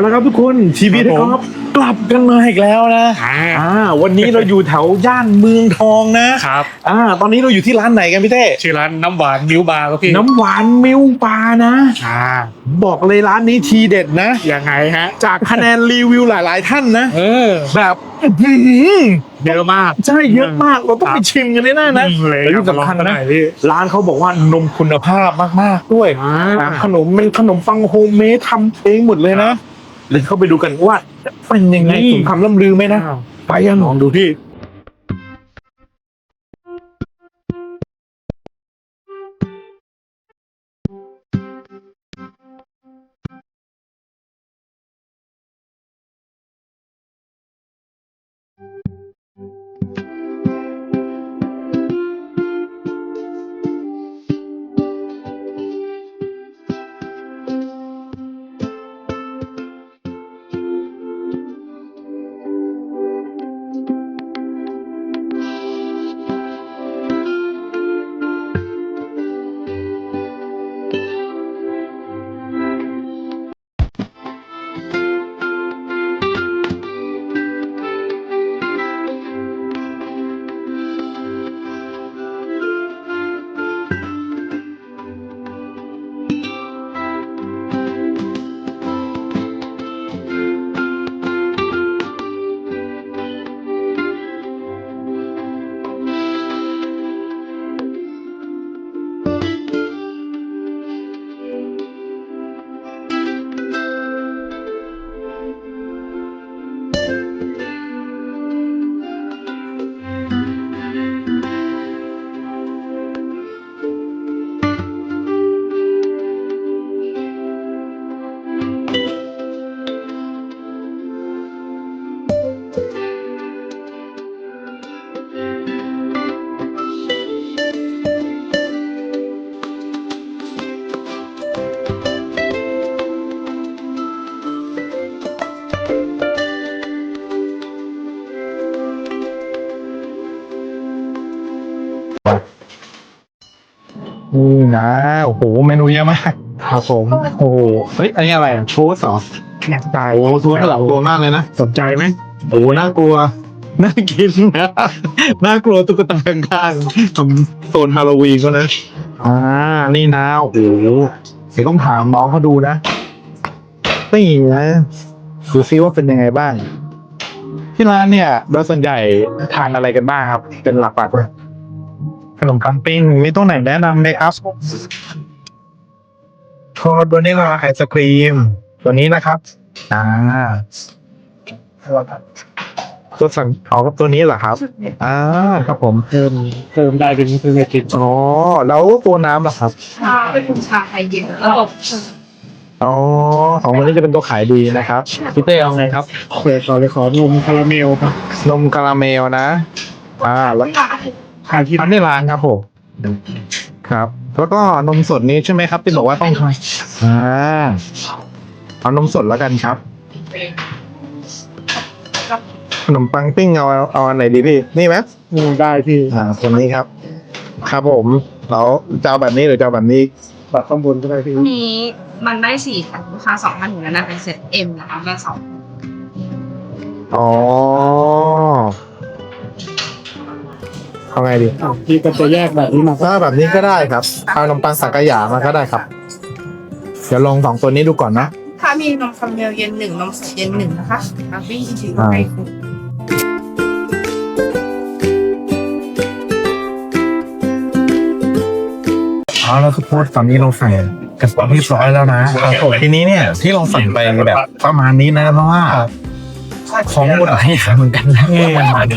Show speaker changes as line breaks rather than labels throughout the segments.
แล้วครับทุกคนทีวี
ครับผม
ครับกลับกันมาอีกแล้วนะ
อ่า
อ่าวันนี้เราอยู่แถวย่านเมืองทองนะครับอ่าตอนนี้เราอยู่ที่ร้านไหนกันพี่เต้
ชื่อร้านน้ำหวานมิวบาร์ครับพี่
น้ำหวานมิลปลานะ
อ่า
บอกเลยร้านนี้ทีเด็ดนะ
ยังไงฮะ
จากคะแนนรีวิวหลาย ๆ ท่านนะ
เออ
แบบอื้อหือ
เยอะมาก
ใช่เยอะมากเราต้องไปชิมกันแน่ๆนะ
อืมเลย
แล้วที่สำคัญ
เอามาลองกันห
นะ
น่อยพี่
ร้านเขาบอกว่านมคุณภาพมากๆด้วย
อ่า
อ่าขนมเป็นขนมปังโฮมเมดทำเองหมดเลยนะ เลยเข้าไปดูกันว่าจะเป็นยังไงสมคำล่ำลือไหมนะ
อ้าว
ไปยัง
ลองดูพี่
โอ้โหเมนูเยอะมากครับผมโอ้โหเฮ้ยอันนี้อะไรโชสเหรออยากตายโอ้โชสหลับตัวมากเลยนะ
สนใจไหม
โอ้น่ากลัวน่ากินนะน่ากลัวตุ๊กตาข้างๆผมโซนฮาโลวีนก็นะอ่านี่นะโอ้โหเดี๋ยวต้องถามน้องเขาดูนะนี่นะดูซิว่าเป็นยังไงบ้าง ที่ร้านเนี่ยโดยส่วนใหญ่ทานอะไรกันบ้างครับ เป็นหลักๆเลย ขนมปังปิ้งมีตรงไหนแนะนำไหมครับทอดวานิลาไอศครีม ตัวนี้นะครับ อ่าตัวสั่งเอากับตัวนี้เหรอครับ อ่า ครับผม
เพิ่มเพิ่มได้เป็นเพิ่มกิน
อ๋อ แล้วตัวน้ำเหรอครับ
ชาเป็นชาไทยเย็นแล้วอบ
อ๋อของวันนี้จะเป็นตัวขายดีนะครับ พี่เต้เอาไงครับ
เปิดก่อนเลยขอนมคาราเมลครับ
นมคาราเมลนะ อ่าแล้ว
ทานที่
อันนี้ร้านครับผมครับ แล้วก็นมสดนี้ใช่ไหมครับ ที่บอกว่าต้องทานอ่าเอานมสดแล้วกันครับขนมปังปิ้งเอาเอาอันไหนดีพี่ นี่ไหม
อืมได้พี่
อ่าตัวนี้ครับ ครับผมแล้วจะเอาแบบนี้หรือจะเอาแบบนี้
บัตรข้างบนก็ได้พี่
นี้มันได้สี่ค่ะลูกค้าสองพันถึงแล้วนะเป็นเซตเอ็มนะคะได้สอง
อ๋อ เอาไงดี
อะพี่ก็จะแยกแบบนี้มา
ถ้าแบบนี้ก็ได้ครับเอาขนมปังสังกะหยามาก็ได้ครับ เดี๋ยวลองสองตัวนี้ดูก่อนนะ
ถ้ามีนมคาราเมลเย็นหนึ่งนมสดเย็นหนึ่งนะคะคาเฟ่จริงๆ
อ่า
ให้
เอาแล้วทุกคนตอนนี้เราใส่กันเรียบร้อยแล้วนะทีนี้เนี่ยที่เราสั่งไปแบบประมาณนี้นะเพราะว่า ของหมดหลายอย่างเหมือนกันนะ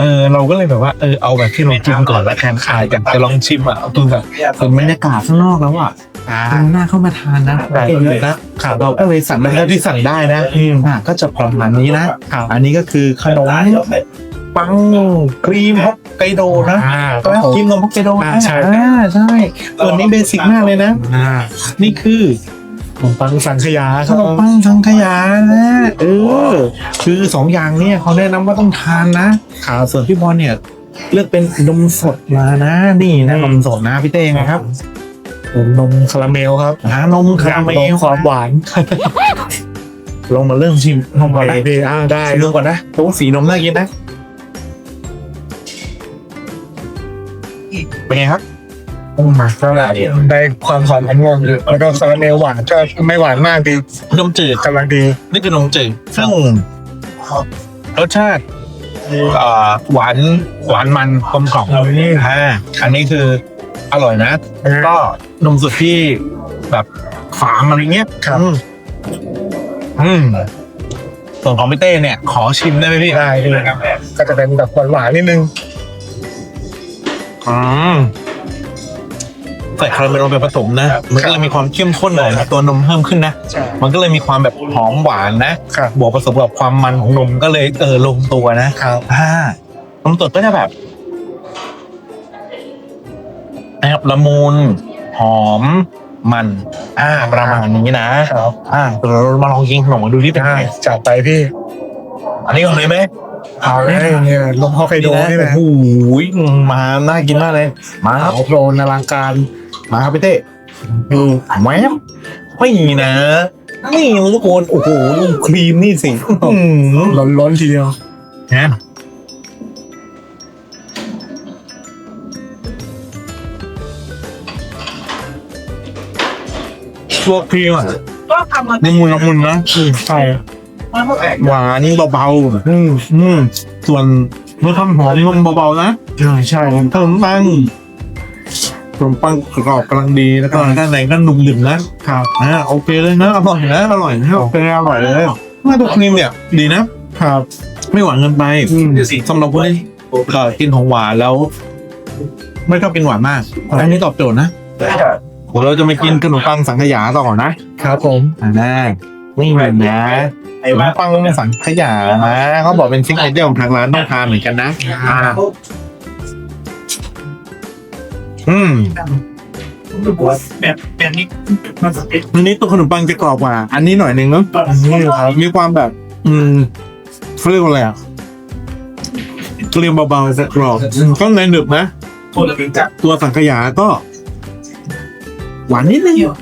เออเราก็เลยแบบว่าเออเอาแบบที่เราชิมก่อนแล้วแทนขายกันจะลองชิมอะเอาตัวแบบเห็นบรรยากาศข้างนอกแล้วอะ
อ่า
เออน่าเข้ามาทานนะเยอะนะเราก็เลยสั่งได้เท่าที่สั่งได้นะอะก็จะประมาณนี้นะอันนี้ก็คือขนมปังครีมฮอกไกโดนะ
อ่า
ก็ครีมนมฮอกไกโด
อ่า
นะ
ใช่
อ่าใช่ส่วนนี้เบสิกมากเลยนะ
อ่า
นี่คือ
ขนมปังสังขยาค
ข
รับ
นมปังสังขยานะเออ คือสองอย่างเนี่ยเขาแนะนำว่าต้องทานนะขาส่วนพี่บอลเนี่ย เลือกเป็นนมสดมานะนี่นะนมสดนะพี่เต้ยังไงครับ
ผมนมคาราเมลครับ
อ่านมคาราเมล
ความหวาน
ลองมาเริ่มชิมนมก่อนนะ
พี่อ่าได้
ชิมนมก่อนนะโอ้สีนมน่ากินนะเป็นไงครับ
มาก็ ได้ความหอมของนมแล้วก็คาราเมลหวานก็ไม่หวานมากดี
นมจืด
กำลังดี
นี่คือนมจืดซึ่งรสชาติอ่าหวานหวานมันกลมกล่อมอ่าอันนี้คืออร่อยนะ ก็นมสดที่แบบฝางอะไรเงี้ย
ครับ
อืมอืมส่วนของพี่เต้เนี่ย ขอชิมได้ไหมพี่
ได้พี่ก็จะเป็นแบบหวานๆนิดนึง
อืม ใส่คาราเมลลงไปผสมนะ มันก็เลยมีความเข้มข้นของตัวนมเพิ่มขึ้นนะ
ใช่
มันก็เลยมีความแบบหอมหวานนะ
ครับ
บวกผสมกับความมันของนมก็เลยเออลงตัวนะครับอ่านมสดก็จะแบบนะครับละมุนหอม มันอ่าประมาณนี้นะครับอ่าเดี๋ยวเรามาลองกินขนมกันดูที่เป็น
ได้
ไง
จัดไปพี่
อันนี้ก่อนเลยไหม
เอาเลยเนี่ยลมฮอกไกโดนี่แหละ
โอ้โหมาน่ากินมากเลย มาครับ
ขาวโพลนอลังการ
มาครับพี่เต้อืมแหวบไม่นะ นี่ทุกคน โอ้โหดูครีมนี่สิอืม
ล้นๆทีเดียว
นะตัวครีมอะ
ก็ทำมา
ละมุนละมุนนะ
ใช่
หวานเบาๆอืมอืมส่วนรสความหอมนมเบาๆนะ
ใช่ใช่
ขนมปัง ขนมปังกรอบกำลังดีแล้วก็ด้านในก็นุ่มดื่มนะครับอ่าโอเคเลยนะอร่อยนะอร่อยนะโอเคอร่อยเลยหน้าตัวครีมเนี่ยดีนะ
ครับ
ไม่หวานเกินไป
อืม
สำหรับคนที่เอ่อกินของหวานแล้ว ไม่ชอบกินหวานมากอันนี้ตอบโจทย์นะเดี๋ยวเราจะมากินขนมปังสังขยาต่อนะครับ
ผม
อ่าได้นี่เหมือนนะไอ้ขนมปังสังขยานะเขาบอกเป็นซิกเนเจอร์ของทางร้านต้องทานเหมือนกันนะ อืม
แบบแบบนี้
อันนี้ตัวขนมปังจะกรอบกว่า อันนี้หน่อยหนึ่งเนาะ
นี่ครับ
มีความแบบ อืมเขาเรียกว่าอะไรอะเกลียมเบาๆจะกรอบข้างในหนึบนะตัวสังขยาก็ หวานนิดนึงอะ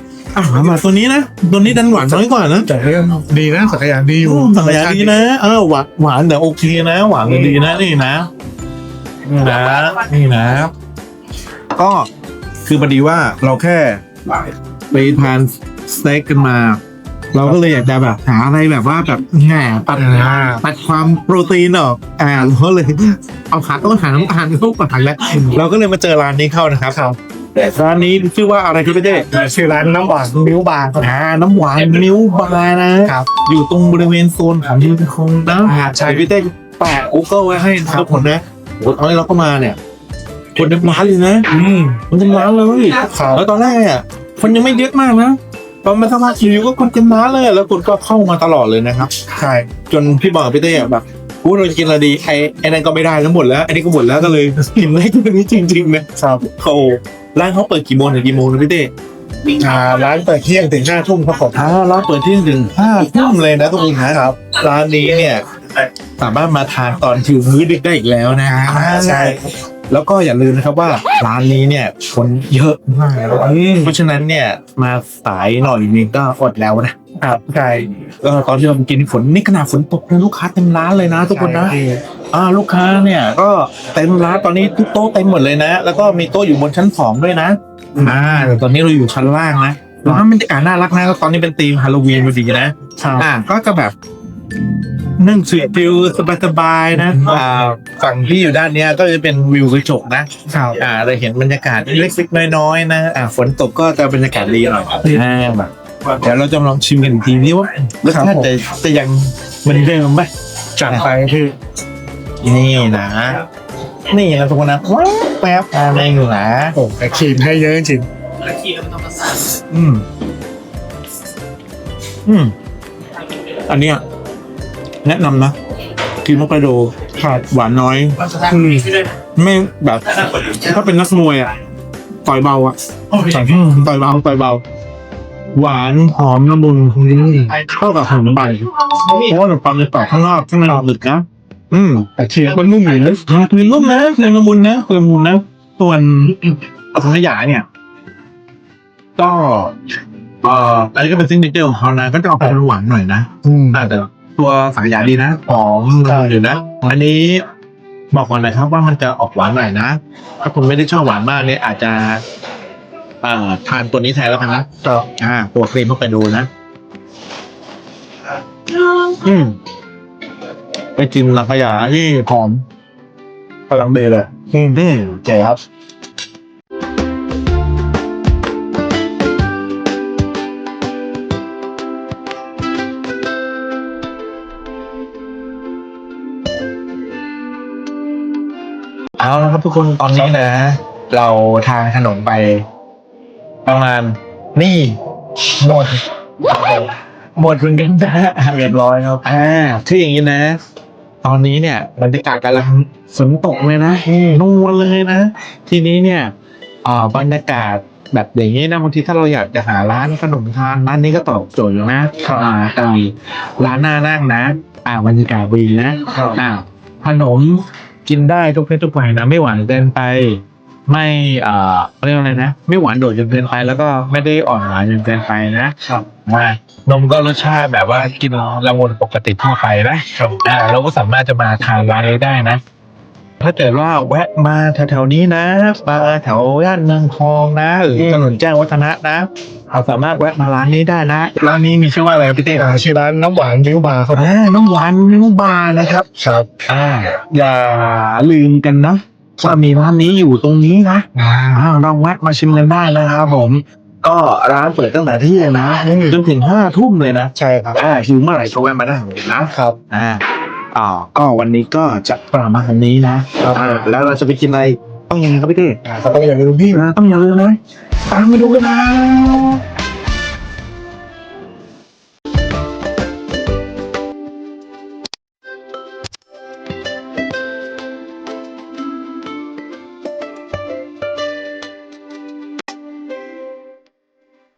มาตัวนี้นะตัวนี้ดันหวานน้อยกว่านะ
แต่ก็ดีนะสักยาดีอยู่
สังขยาดีนะเออหวานหวานแต่โอเคนะ หวานดีนะนี่นะนี่นะนี่นะ ก็คือพอดีว่าเราแค่ไปทานสเต็กกันมา เราก็เลยอยากจะแบบหาอะไรแบบว่าแบบแง่ตัด
อ่า
ตัดความโปรตีนออกอ่าเราก็เลยเอาขาต้นหาน้ำตาลเข้าไปแล้วเราก็เลยมาเจอร้านนี้เข้านะครับ
ครับ
ร้านนี้ชื่อว่าอะไรครับพี่เต้
ชื่อร้านน้ำหวานมิ้วบาร์ครับ
อ่าน้ำหวานมิ้วบาร์นะครับอยู่ตรงบริเวณโซนของยูนิคงนะ
อ่าใช่
ใช่พี่เต้แปะ Google ไว้ให้ทุกคนนะโอ้ตอนนี้เราก็มาเนี่ย คนเต็มร้านเลยนะ
อืม
คนเต็มร้านเลย
ครับ
แล้วตอนแรกอะคนยังไม่เยอะมากนะตอนมาสักพักคิวก็คนเต็มร้านเลยแล้วคนก็เข้ามาตลอดเลยนะครับ
ใช่
จนพี่บอกกับพี่เต้อะแบบกูเราจะกินอะไรดีไอ้ไอ้นั่นก็ไม่ได้แล้วหมดแล้วไอ้นี่ก็หมดแล้วก็เลยกินได้แค่นี้จริงๆนะครับโอ้ร้านเขาเปิดกี่โมงถึงกี่โมงนะพี่เต้
อ่าร้านเปิดเที่ยงถึงห้าทุ่มครับผม
อ่าร้านเปิดเที่ยงถึงห้าทุ่มเลยนะทุกคนนะครับ ร้านนี้เนี่ยสามารถมาทานตอนถึงมื้อดึกได้อีกแล้วนะ
ใช่
แล้วก็อย่าลืมนะครับว่าร้านนี้เนี่ยคนเยอะมากเพราะฉะนั้นเนี่ยมาสายหน่อยนึงก็อดแล้วนะครับ
ใช่
ก็ตอนที่เรากินฝนนี่ขนาดฝนตกนะลูกค้าเต็มร้านเลยนะทุกคนนะ
ใช่
อ่าลูกค้าเนี่ยก็เต็มร้านตอนนี้ทุกโต๊ะเต็มหมดเลยนะ แล้วก็มีโต๊ะอยู่บนชั้นสองด้วยนะอ่าแต่ตอนนี้เราอยู่ชั้นล่างนะร้านบรรยากาศน่ารักนะตอนนี้เป็นธีมฮาโลวีนพอดีนะ
ครับ
อ่าก็จะแบบ นั่งสวีทวิวสบายๆนะอ่าฝั่งที่อยู่ด้านเนี้ยก็จะเป็นวิวกระจกนะ
ครับ
อ่าเราเห็นบรรยากาศเล็กๆน้อยๆนะอ่าฝนตกก็จะบรรยากาศดีหน่อยอ่าแบบเดี๋ยวเราจะลองชิมกันอีกทีนี้ว่ารสชาติจะจะยังเหมือนเดิมไหม
จัดไปคือ
นี่นะนี่นะทุกคนนะว้าวแป๊บอะไรอยู่นะ
โอ้แต่ขีดให้เยอะจริง
อืมอืมอันเนี้ย แนะนำนะ กินมะกระโดขาดหวานน้อย
อืม
ไม่แบบ ถ้าเป็นนักมวยอะ ต่อยเบาอะต่อยต่อยเบาต่อยเบา หวานหอมละมุนเข้ากับขนมปังเพราะว่าขนมปังจะกรอบข้างนอกข้างในหนึบนะอืม
แต่เชียร์มันนุ่มอยู่นะ
คือนุ่มนะคือละมุนนะคือละมุนนะส่วนสังขยาเนี่ย ก็เอ่ออันนี้ก็เป็นซิงเกิลของเขานะก็จะออกเป็นหวานหน่อยนะ
อืม
อ่าแต่ ตัวสังขยาดีนะหอม
ใช่
อยู่นะ อันนี้บอกก่อนเลยครับว่ามันจะออกหวานหน่อยนะ ถ้าคุณไม่ได้ชอบหวานมากเนี่ยอาจจะ เอ่อทานตัวนี้แทนแล้วกันนะ
ครับ
อ่า ตัวครีมเข้าไปดูนะ อืมไปจิ้มสังขยาที่หอม
กำลังดีเลย
อืมนี่
เจ๋ครับ
เอาละครับทุกคนตอนนี้นะ เราทางถนนไป ประมาณนี่
หมด
หมดเหมือนกันนะเรียบร้อยครับอ่าคืออย่างนี้นะ ตอนนี้เนี่ยบรรยากาศกำลังฝนตกเลยนะนวลเลยนะ ทีนี้เนี่ยอ่าบรรยากาศแบบอย่างนี้นะบางทีถ้าเราอยากจะหาร้านขนมทานร้านนี้ก็ตอบโจทย์อยู่นะอ่าแต่ร้านหน้านั่งนะ อ่าบรรยากาศดีนะอ่าขนม กินได้ทุกเพศทุกวัยนะไม่หวานเกินไป ไม่อ่าเรียกว่าอะไรนะ ไม่หวานโดดจนเกินไปแล้วก็ไม่ได้อ่อนหวานจนเกินไปนะครับอ่านมก็รสชาติแบบว่ากินละมุนปกติทั่วไปนะครับอ่าเราก็สามารถจะมาทานร้านนี้ได้นะ ถ้าเกิดว่าแวะมาแถวๆนี้นะมาแถวย่านเมืองทองนะหรือถนนแจ้งวัฒนะนะเราสามารถแวะมาร้านนี้ได้นะร้านนี้มีชื่อว่าอะไรครับพี่เต้
อ่าชื่อร้านน้ำหวานวิวบาร์ครับ
อ่าน้ำหวานน้ำบาร์นะครับ
ครับ
อ่าอย่าลืมกันนะว่ามีร้านนี้อยู่ตรงนี้นะ
อ่า
อ้าวลองแวะมาชิมกันได้นะครับผมก็ร้านเปิดตั้งแต่ที่ยงนะจนถึงห้าทุ่มเลยนะ
ใช่ครับ
อ่าหิวเมื่อไหร่ก็แวะมาได้เลยนะครับอ่า อ่าก็วันนี้ก็จะประมาณนี้นะครับอ่าแล้วเราจะไปกินอะไรต้องยังไงครับพี่เต้
อ่าก็ต้องอย่าลืมพี่
อ่าต้องอย่าลืมนะตามไปดูกันนะ